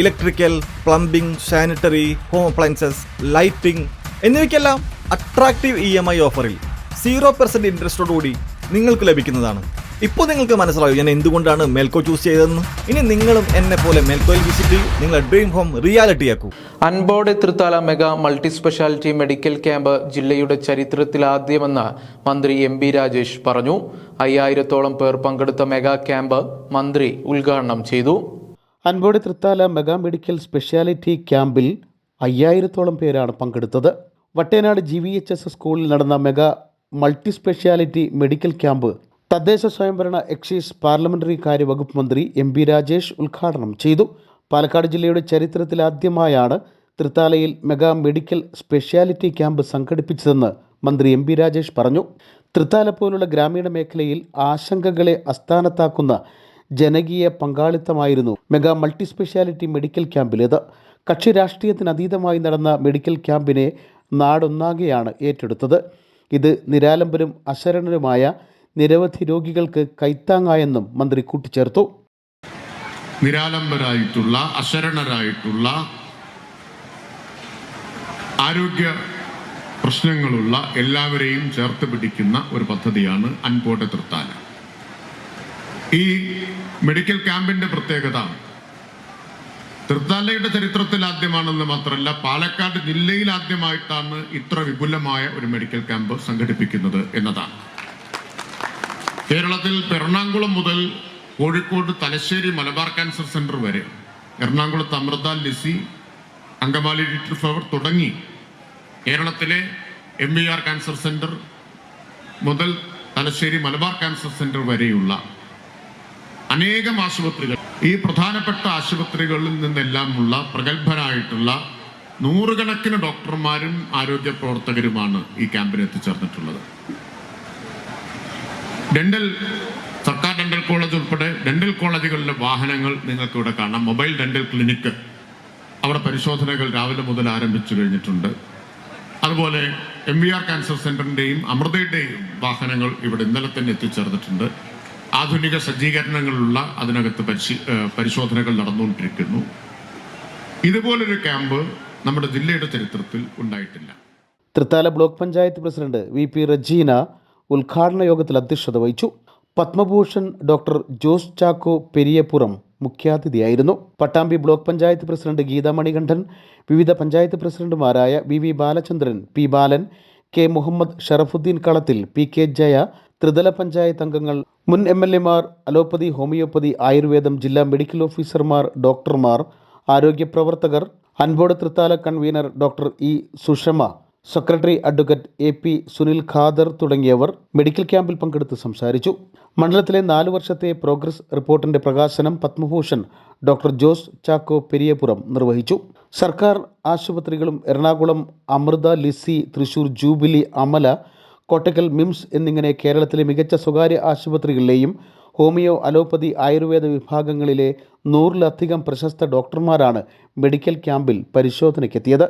Electrical plumbing sanitary home appliances lighting എന്നിവയ്ക്കെല്ലാം attractive E M I ഓഫറിൽ zero percent ഇൻട്രസ്റ്റോടുകൂടി നിങ്ങൾക്ക് ലഭിക്കുന്നതാണ്. ഇപ്പോൾ നിങ്ങൾക്ക് മനസ്സിലായോ ഞാൻ എന്തുകൊണ്ടാണ് മെൽക്കോ ചൂസ് ചെയ്തതെന്ന്? ഇനി നിങ്ങളും എന്നെ പോലെ മേൽക്കോയിൽ വിസിറ്റ് ചെയ്യും. നിങ്ങളുടെ ഡ്രീം ഹോം റിയാലിറ്റി ആക്കൂ. Onboard Thrithala mega multi speciality medical camp ജില്ലയുടെ ചരിത്രത്തിലാദ്യമെന്ന് മന്ത്രി എം ബി രാജേഷ് പറഞ്ഞു. അയ്യായിരത്തോളം പേർ പങ്കെടുത്ത മെഗാ ക്യാമ്പ് മന്ത്രി ഉദ്ഘാടനം ചെയ്തു. Anpodu Thrithala mega medical speciality ക്യാമ്പിൽ അയ്യായിരത്തോളം പേരാണ് പങ്കെടുത്തത്. Vattenad G V H S സ്കൂളിൽ നടന്ന mega multi speciality medical camp തദ്ദേശ സ്വയംഭരണ എക്സൈസ് പാർലമെന്ററി കാര്യ വകുപ്പ് മന്ത്രി എം ബി രാജേഷ് ഉദ്ഘാടനം ചെയ്തു. പാലക്കാട് ജില്ലയുടെ ചരിത്രത്തിലാദ്യമായാണ് തൃത്താലയിൽ മെഗാ മെഡിക്കൽ സ്പെഷ്യാലിറ്റി ക്യാമ്പ് സംഘടിപ്പിച്ചതെന്ന് മന്ത്രി എം പി രാജേഷ് പറഞ്ഞു. തൃത്താല പോലുള്ള ഗ്രാമീണ മേഖലയിൽ ആശങ്കകളെ അസ്ഥാനത്താക്കുന്ന ജനകീയ പങ്കാളിത്തമായിരുന്നു മെഗാ മൾട്ടി സ്പെഷ്യാലിറ്റി മെഡിക്കൽ ക്യാമ്പിലേത് കക്ഷി രാഷ്ട്രീയത്തിന് അതീതമായി നടന്ന മെഡിക്കൽ ക്യാമ്പിനെ നാടൊന്നാകെയാണ് ഏറ്റെടുത്തത്. ഇത് നിരാലംബരും അശരണരുമായ നിരവധി രോഗികൾക്ക് കൈത്താങ്ങായെന്നും മന്ത്രി കൂട്ടിച്ചേർത്തു. നിരാലംബരായിട്ടുള്ള അശരണരായിട്ടുള്ള ആരോഗ്യ പ്രശ്നങ്ങളുള്ള എല്ലാവരെയും ചേർത്ത് പിടിക്കുന്ന ഒരു പദ്ധതിയാണ് അൻപോട്ടെ തൃത്താല. ഈ മെഡിക്കൽ ക്യാമ്പിന്റെ പ്രത്യേകത തൃത്താലയുടെ ചരിത്രത്തിൽ ആദ്യമാണെന്ന് മാത്രമല്ല പാലക്കാട് ജില്ലയിൽ ആദ്യമായിട്ടാണ് ഇത്ര വിപുലമായ ഒരു മെഡിക്കൽ ക്യാമ്പ് സംഘടിപ്പിക്കുന്നത് എന്നതാണ്. കേരളത്തിൽ എറണാകുളം മുതൽ കോഴിക്കോട് തലശ്ശേരി മലബാർ ക്യാൻസർ സെന്റർ വരെ എറണാകുളത്ത് അമൃത ലിസി അങ്കമാലി ലിറ്റിൽ ഫ്ലവർ തുടങ്ങി കേരളത്തിലെ M V R cancer centre മുതൽ തലശ്ശേരി മലബാർ ക്യാൻസർ സെന്റർ വരെയുള്ള അനേകം ആശുപത്രികൾ. ഈ പ്രധാനപ്പെട്ട ആശുപത്രികളിൽ നിന്നെല്ലാമുള്ള പ്രഗത്ഭരായിട്ടുള്ള നൂറുകണക്കിന് ഡോക്ടർമാരും ആരോഗ്യ പ്രവർത്തകരുമാണ് ഈ ക്യാമ്പിൽ എത്തിച്ചേർന്നിട്ടുള്ളത്. ഡെന്റൽ സർക്കാർ ഡെന്റൽ കോളേജ് ഉൾപ്പെടെ ഡെന്റൽ കോളേജുകളിലെ വാഹനങ്ങൾ നിങ്ങൾക്ക് ഇവിടെ കാണാം. മൊബൈൽ ഡെന്റൽ ക്ലിനിക്ക് അവിടെ പരിശോധനകൾ രാവിലെ മുതൽ ആരംഭിച്ചു കഴിഞ്ഞിട്ടുണ്ട്. അതുപോലെ എം വി ആർ ക്യാൻസർ സെന്ററിന്റെയും അമൃതയുടെയും വാഹനങ്ങൾ ഇവിടെ ഇന്നലെ തന്നെ എത്തിച്ചേർന്നിട്ടുണ്ട്. ആധുനിക സജ്ജീകരണങ്ങളുള്ള അതിനകത്ത് പരിശീ പരിശോധനകൾ നടന്നുകൊണ്ടിരിക്കുന്നു. ഇതുപോലൊരു ക്യാമ്പ് നമ്മുടെ ജില്ലയുടെ ചരിത്രത്തിൽ ഉണ്ടായിട്ടില്ല. Thrithala block panchayat president V P Rajeena ഉദ്ഘാടന യോഗത്തിൽ അധ്യക്ഷത വഹിച്ചു. പത്മഭൂഷൺ ഡോക്ടർ ജോസ് ചാക്കോ പെരിയപ്പുറം മുഖ്യാതിഥിയായിരുന്നു. പട്ടാമ്പി ബ്ലോക്ക് പഞ്ചായത്ത് പ്രസിഡന്റ് ഗീതാ മണികണ്ഠൻ വിവിധ പഞ്ചായത്ത് പ്രസിഡന്റുമാരായ V V Balachandran P Balan K Muhammad Sharafudheen Kalathil P K Jaya ത്രിതല പഞ്ചായത്ത് അംഗങ്ങൾ മുൻ എം എൽ എമാർ അലോപ്പതി ഹോമിയോപ്പതി ആയുർവേദം ജില്ലാ മെഡിക്കൽ ഓഫീസർമാർ ഡോക്ടർമാർ ആരോഗ്യ പ്രവർത്തകർ അൻപോട് Thrithala convener doctor E Sushama secretary advocate A P Sunil Khader തുടങ്ങിയവർ മെഡിക്കൽ ക്യാമ്പിൽ പങ്കെടുത്ത് സംസാരിച്ചു. മണ്ഡലത്തിലെ നാല് വർഷത്തെ പ്രോഗ്രസ് റിപ്പോർട്ടിന്റെ പ്രകാശനം പത്മഭൂഷൺ ഡോക്ടർ ജോസ് ചാക്കോ പെരിയപുറം നിർവഹിച്ചു. സർക്കാർ ആശുപത്രികളും എറണാകുളം അമൃത ലിസി തൃശൂർ ജൂബിലി അമല കോട്ടക്കൽ മിംസ് എന്നിങ്ങനെ കേരളത്തിലെ മികച്ച സ്വകാര്യ ആശുപത്രികളിലെയും ഹോമിയോ അലോപ്പതി ആയുർവേദ വിഭാഗങ്ങളിലെ നൂറിലധികം പ്രശസ്ത ഡോക്ടർമാരാണ് മെഡിക്കൽ ക്യാമ്പിൽ പരിശോധനയ്ക്കെത്തിയത്.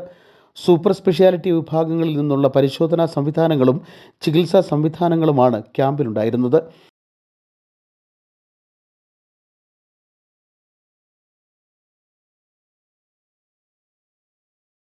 സൂപ്പർ സ്പെഷ്യാലിറ്റി വിഭാഗങ്ങളിൽ നിന്നുള്ള പരിശോധനാ സംവിധാനങ്ങളും ചികിത്സാ സംവിധാനങ്ങളുമാണ് ക്യാമ്പിലുണ്ടായിരുന്നത്.